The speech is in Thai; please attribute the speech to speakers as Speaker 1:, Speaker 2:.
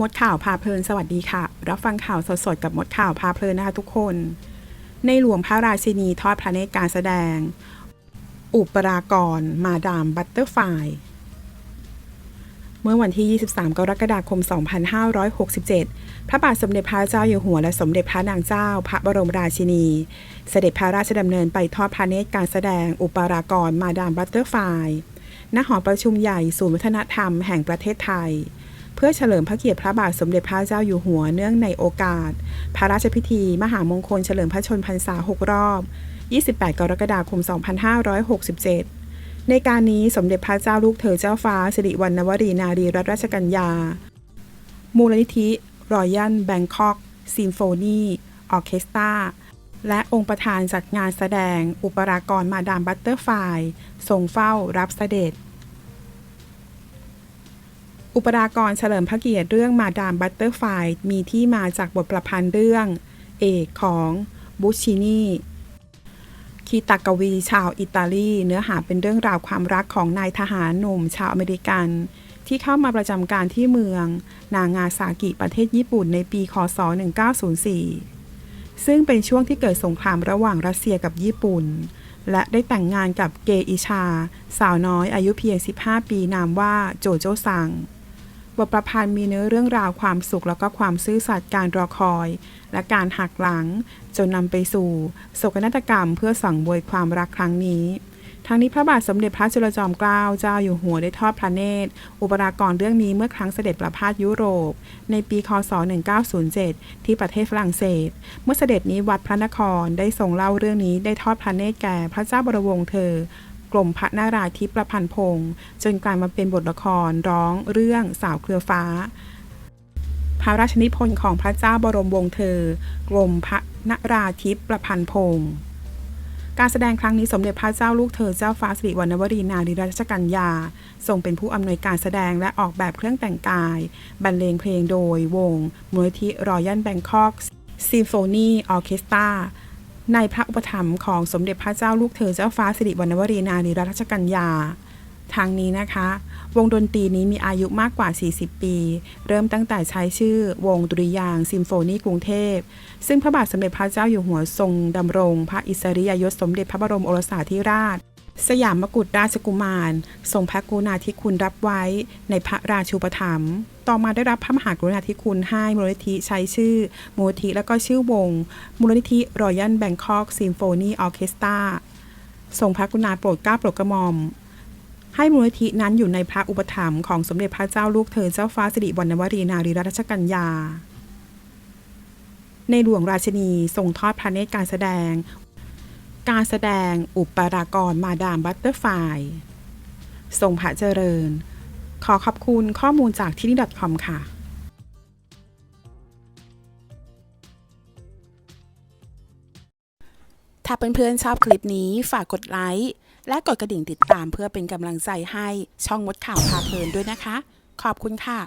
Speaker 1: มดข่าวพาเพลินสวัสดีค่ะ รับฟังข่าวสดๆกับมดข่าวพาเพลินนะคะทุกคน ในหลวงพระราชินีทอดพระเนตรการแสดง อุปรากร มาดามบัตเตอร์ไฟเมื่อวันที่ 23 กรกฎาคม 2567 พระบาทสมเด็จพระเจ้าอยู่หัวและสมเด็จพระนางเจ้า พระบรมราชินี เสด็จพระราชดำเนินไปทอดพระเนตรการแสดงอุปรากร มาดามบัตเตอร์ไฟณหอประชุมใหญ่ศูนย์วัฒนธรรมแห่งประเทศไทย พื่อเฉลิมพระเกียรติพระบาทสมเด็จพระเจ้าอยู่หัวเนื่องในโอกาส พระราชพิธี มหามงคลเฉลิมพระชนมพรรษา 6 รอบ 28 กรกฎาคม 2567 ในการนี้สมเด็จพระเจ้าลูกเธอเจ้าฟ้า สิริวัณณวรีนารีรัตนราชกัญญา มูลนิธิรอยัลแบงคอกซิมโฟนีออเคสตราและองค์ประธานจัดงานแสดง อุปรากรมาดามบัตเตอร์ไฟทรงเฝ้ารับเสด็จ อุปรากรเฉลิมพระเกียรติเรื่องมาดามบัตเตอร์ไฟมีที่มาจากบทประพันธ์เรื่อง เอกของบุชชินีคีตากวีชาวอิตาลี เนื้อหาเป็นเรื่องราวความรักของนายทหารหนุ่มชาวอเมริกัน ที่เข้ามาประจำการที่เมือง นางาซากิประเทศญี่ปุ่นในปีคศ 1904 ซึ่งเป็นช่วงที่เกิดสงครามระหว่างรัสเซียกับญี่ปุ่น และได้แต่งงานกับเกอิชา สาวน้อยอายุเพียง 15 ปีนามว่าโจโจซัง บทประพันธ์มีเนื้อเรื่องราวความสุขแล้วก็ความซื่อสัตย์การรอคอย และการหักหลัง จนนำไปสู่โศกนาฏกรรม เพื่อสั่งบวยความรักครั้งนี้ทั้งนี้พระบาทสมเด็จพระจุลจอมเกล้าเจ้าอยู่หัวได้ทอดพระเนตร อุปรากรเรื่องนี้เมื่อครั้งเสด็จประพาสยุโรป ในปีคศ 1907 ที่ประเทศฝรั่งเศส เมื่อเสด็จนี้วัดพระนครได้ทรงเล่าเรื่องนี้ได้ทอดพระเนตรแก่พระเจ้าบรวงศ์เธอ กรมพระนาราธิปประพันธ์พงศ์จนกลายมาเป็นบทละครร้องเรื่องสาวเครือฟ้า พระราชนิพนธ์ของพระเจ้าบรมวงศ์เธอ กรมพระนราธิปประพันธ์พงศ์การแสดงครั้งนี้สมเด็จพระเจ้าลูกเธอเจ้าฟ้าสิริวัณวรีนารีรัชกัญญาทรงเป็นผู้อำนวยการแสดงและออกแบบเครื่องแต่งกาย บรรเลงเพลงโดยวงมูลนิธิรอยัลแบงคอกซิมโฟนีออเคสตรา ในพระอุปถัมภ์ของสมเด็จพระเจ้าลูกเธอเจ้าฟ้าสิริวัณวรีนารีรัชกัญญาทางนี้นะคะ วงดนตรีนี้มีอายุมากกว่า 40 ปี เริ่มตั้งแต่ใช้ชื่อวงดุริยางซิมโฟนีกรุงเทพ ซึ่งพระบาทสมเด็จพระเจ้าอยู่หัวทรงดำรง พระอิสริยยศสมเด็จพระบรมโอรสาธิราช สยามมกุฎราชกุมาร ทรงพระกรุณาธิคุณรับไว้ในพระราชูปถัมภ์ต่อมาได้รับพระมหากรุณาธิคุณให้มูลนิธิใช้ชื่อ มูลนิธิและก็ชื่อวง มูลนิธิรอยัลแบงคอกซิมโฟนีออเคสตราทรงพระกรุณาโปรดเกล้าโปรดกระหม่อม ให้มูลนิธินั้นอยู่ในพระอุปถัมภ์ของสมเด็จพระเจ้าลูกเธอเจ้าฟ้าสิริวัณวรีนารีรัชกัญญาในหลวงราชินีทรงทอดพระเนตรการแสดง การแสดงอุปรากรมาดามบัตเตอร์ไฟทรงพระเจริญ ขอขอบคุณข้อมูลจากที่นี่ .com ค่ะถ้าเพื่อนๆชอบคลิปนี้ฝากกดไลค์ และกดกระดิ่งติดตามเพื่อเป็นกำลังใจให้ช่องมดข่าวพาเพลินด้วยนะคะ ขอบคุณค่ะ